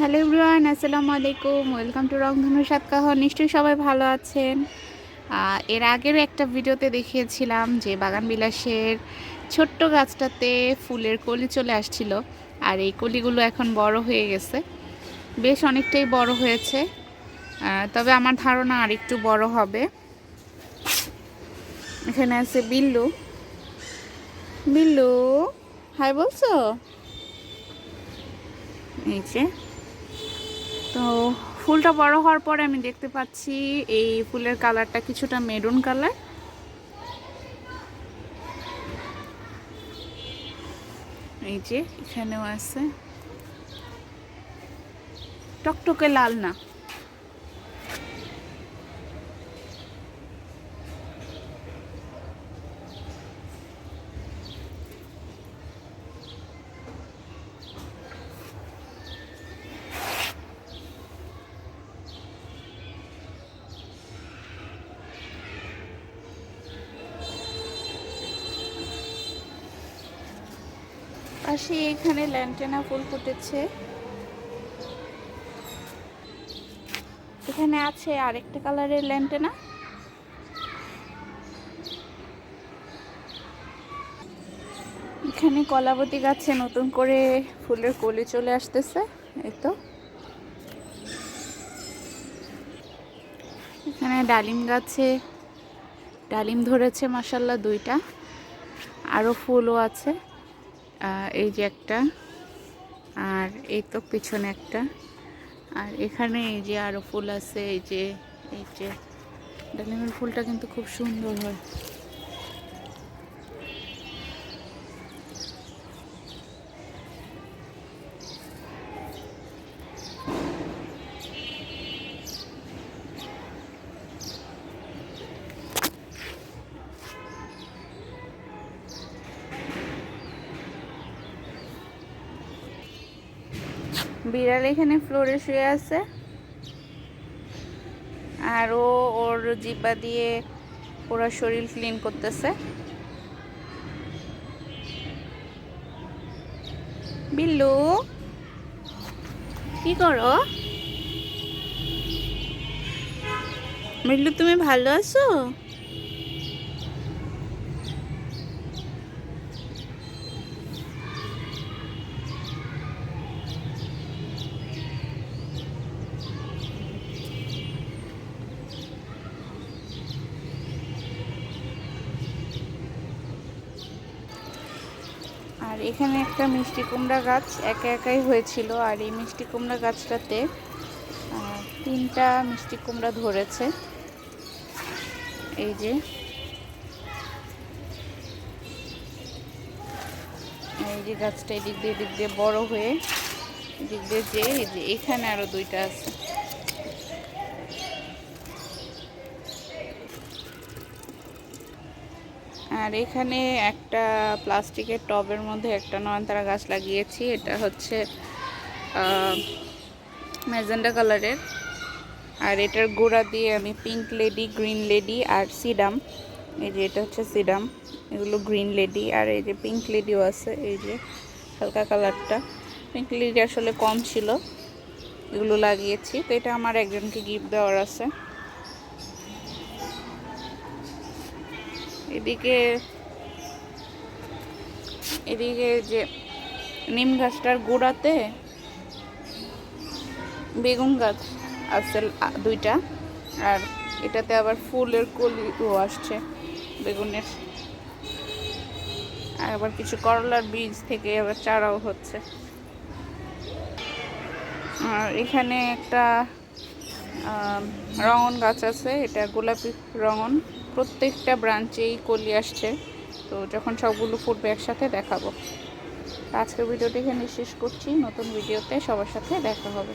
Hello everyone, আসসালামু আলাইকুম। Welcome to রংধনু সাতকাহ নিশ্চয়ই সবাই ভালো আছেন। এর আগের একটা ভিডিওতে দেখিয়েছিলাম যে বাগান বিলাসের ছোট্ট গাছটাতে ফুলের কলি চলে আসছিল আর এই কলিগুলো এখন বড় হয়ে গেছে। বেশ অনেকটাই বড় হয়েছে। তবে আমার ধারণা আর একটু বড় হবে। এখানে আছে বিল্লু। বিল্লু, হাই বলছো? এই যে তো ফুলটা বড় হওয়ার পরে আমি দেখতে পাচ্ছি এই ফুলের কালারটা কিছুটা মেরুন কালার। এই যে এখানেও আছে। টকটকে লাল না। পাশে এখানে ল্যান্টেনা ফুল ফুটেছে। এখানে আছে আরেকটা কালারের ল্যান্টেনা এখানে কলাবতী গাছে নতুন করে ফুলের কলি চলে আসতেছে, এই তো। এখানে ডালিম গাছে ডালিম ধরেছে মাসাল্লাহ দুইটা। আরও ফুলও আছে। এই যে একটা, আর এই তো পিছনে একটা, আর এখানে এই যে আরও ফুল আছে, এই যে এই যে, ডালিমের ফুলটা কিন্তু খুব সুন্দর হয়। বিড়াল এখানে ফ্লোরে শুয়ে আছে। আর ওর জিপা দিয়ে পুরো শরীর ক্লিন করতেছে। বিল্লু, কি করো? বিল্লু, তুমি ভালো আছো? আর এখানে একটা মিষ্টি কুমড়া গাছ একা একাই হয়েছিল আর এই মিষ্টি কুমড়া গাছটাতে তিনটা মিষ্টি কুমড়া ধরেছে। এই যে। এই যে গাছটা এদিক দিয়ে এদিক দিয়ে বড় হয়ে, এদিক দিয়ে যে এখানে আরও দুইটা আছে। আর এখানে একটা প্লাস্টিকের টবের মধ্যে একটা নয়নতারা গাছ লাগিয়েছি। এটা হচ্ছে ম্যাজেন্ডা কালারের। আর এটার গোড়া দিয়ে আমি পিঙ্ক লেডি, গ্রিন লেডি আর সিডাম। এই যে এটা হচ্ছে সিডাম, এগুলো গ্রিন লেডি। আর এই যে পিঙ্ক লেডিও আছে, এই যে হালকা কালারটা। পিঙ্ক লেডি আসলে কম ছিল, এগুলো লাগিয়েছি। তো এটা আমার একজনকে গিফট দেওয়ার আছে। এদিকে এদিকে যে নিম গাছটার গোড়াতে বেগুন গাছ আছে দুইটা, আর এটাতে আবার ফুলের কলিও আসছে বেগুনের। আর আবার কিছু করলার বীজ থেকে আবার চারাও হচ্ছে। আর এখানে একটা রঙন গাছ আছে, এটা গোলাপি রঙন। প্রত্যেকটা ব্রাঞ্চেই কলি আসছে। তো যখন সবগুলো ফুটবে একসাথে দেখাবো। আজকের ভিডিওটি এখানে শেষ করছি। নতুন ভিডিওতে সবার সাথে দেখা হবে।